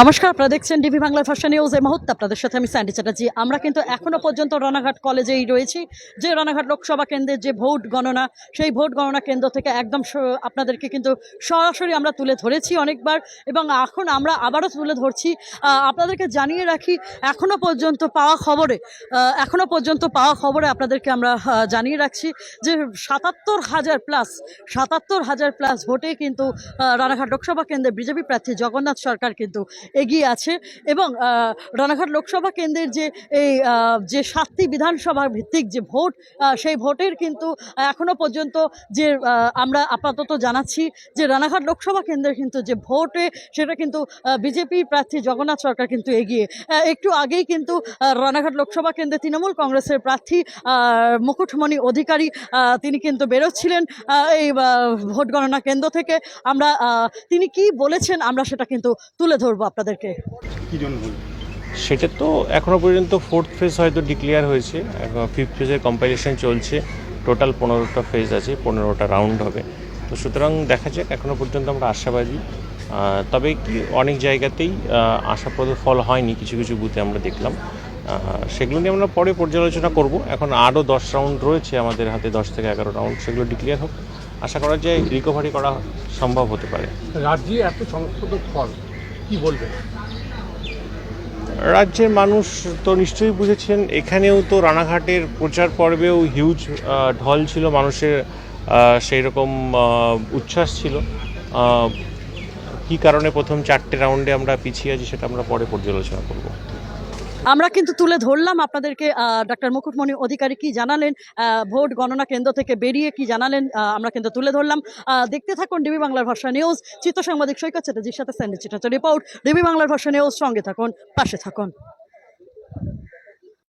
নমস্কার, আপনারা দেখছেন ডিবি বাংলা ভাষা নিউজ এই মুহূর্তে আপনাদের সাথে আমি স্যান্ডি চ্যাটার্জি আমরা কিন্তু এখনও পর্যন্ত রানাঘাট কলেজেই রয়েছি। যে রানাঘাট লোকসভা কেন্দ্রের যে ভোট গণনা, সেই ভোট গণনা কেন্দ্র থেকে একদম আপনাদেরকে কিন্তু সরাসরি আমরা তুলে ধরেছি অনেকবার এবং এখন আমরা আবারও তুলে ধরছি। আপনাদেরকে জানিয়ে রাখি এখনও পর্যন্ত পাওয়া খবরে এখনও পর্যন্ত পাওয়া খবরে আপনাদেরকে আমরা জানিয়ে রাখছি যে সাতাত্তর হাজার প্লাস সাতাত্তর হাজার প্লাস ভোটে কিন্তু রানাঘাট লোকসভা কেন্দ্রে বিজেপি প্রার্থী জগন্নাথ সরকার কিন্তু এগিয়ে আছে এবং রানাঘাট লোকসভা কেন্দ্রের যে এই যে সাতটি বিধানসভা ভিত্তিক যে ভোট সেই ভোটের কিন্তু এখনও পর্যন্ত যে আমরা আপাতত জানাচ্ছি যে রানাঘাট লোকসভা কেন্দ্রের কিন্তু যে ভোটে সেটা কিন্তু বিজেপি প্রার্থী জগন্নাথ সরকার কিন্তু এগিয়ে একটু আগেই কিন্তু রানাঘাট লোকসভা কেন্দ্রে তৃণমূল কংগ্রেসের প্রার্থী মুকুটমণি অধিকারী তিনি কিন্তু বেরোচ্ছিলেন এই ভোট গণনা কেন্দ্র থেকে। আমরা তিনি কি বলেছেন আমরা সেটা কিন্তু তুলে ধরবো আপনাদেরকে? কি জন্য সেটা তো এখনও পর্যন্ত ফোর্থ ফেজ হয়তো ডিক্লেয়ার হয়েছে ফিফথ ফেজের কম্পাইলেশন চলছে। টোটাল পনেরোটা ফেজ আছে পনেরোটা রাউন্ড হবে। তো সুতরাং দেখা যাক এখনও পর্যন্ত আমরা আশাবাদী। তবে কি অনেক জায়গাতেই আশাপ্রদ ফল হয়নি কিছু কিছু বুথে আমরা দেখলাম। সেগুলো নিয়ে আমরা পরে পর্যালোচনা করব। এখন আরও দশ রাউন্ড রয়েছে আমাদের হাতে দশ থেকে এগারো রাউন্ড সেগুলো ডিক্লেয়ার হোক। আশা করা যায় রিকভারি করা সম্ভব হতে পারে। রাজ্যে এত চমকপ্রদ ফল কি বলবেন? রাজ্যের মানুষ তো নিশ্চয়ই বুঝেছেন, এখানেও তো রানাঘাটের প্রচার পর্বেও হিউজ ঢল ছিল, মানুষের সেই রকম উচ্ছ্বাস ছিল। কি কারণে প্রথম চারটে রাউন্ডে আমরা পিছিয়ে আছি সেটা আমরা পরে পর্যালোচনা করব। আমরা কিন্তু তুলে ধরলাম আপনাদেরকে ডক্টর মুকুটমণি অধিকারী কি জানালেন ভোট গণনা কেন্দ্র থেকে বেরিয়ে কি জানালেন আমরা কিন্তু তুলে ধরলাম। দেখতে থাকুন ডিবি বাংলার ভাষা নিউজ চিত্র সাংবাদিক সৈকত চ্যাটার্জির সাথে স্যান্ডি চিটাচা রিপোর্ট। ডিবি বাংলার ভাষা নিউজ, সঙ্গে থাকুন, পাশে থাকুন।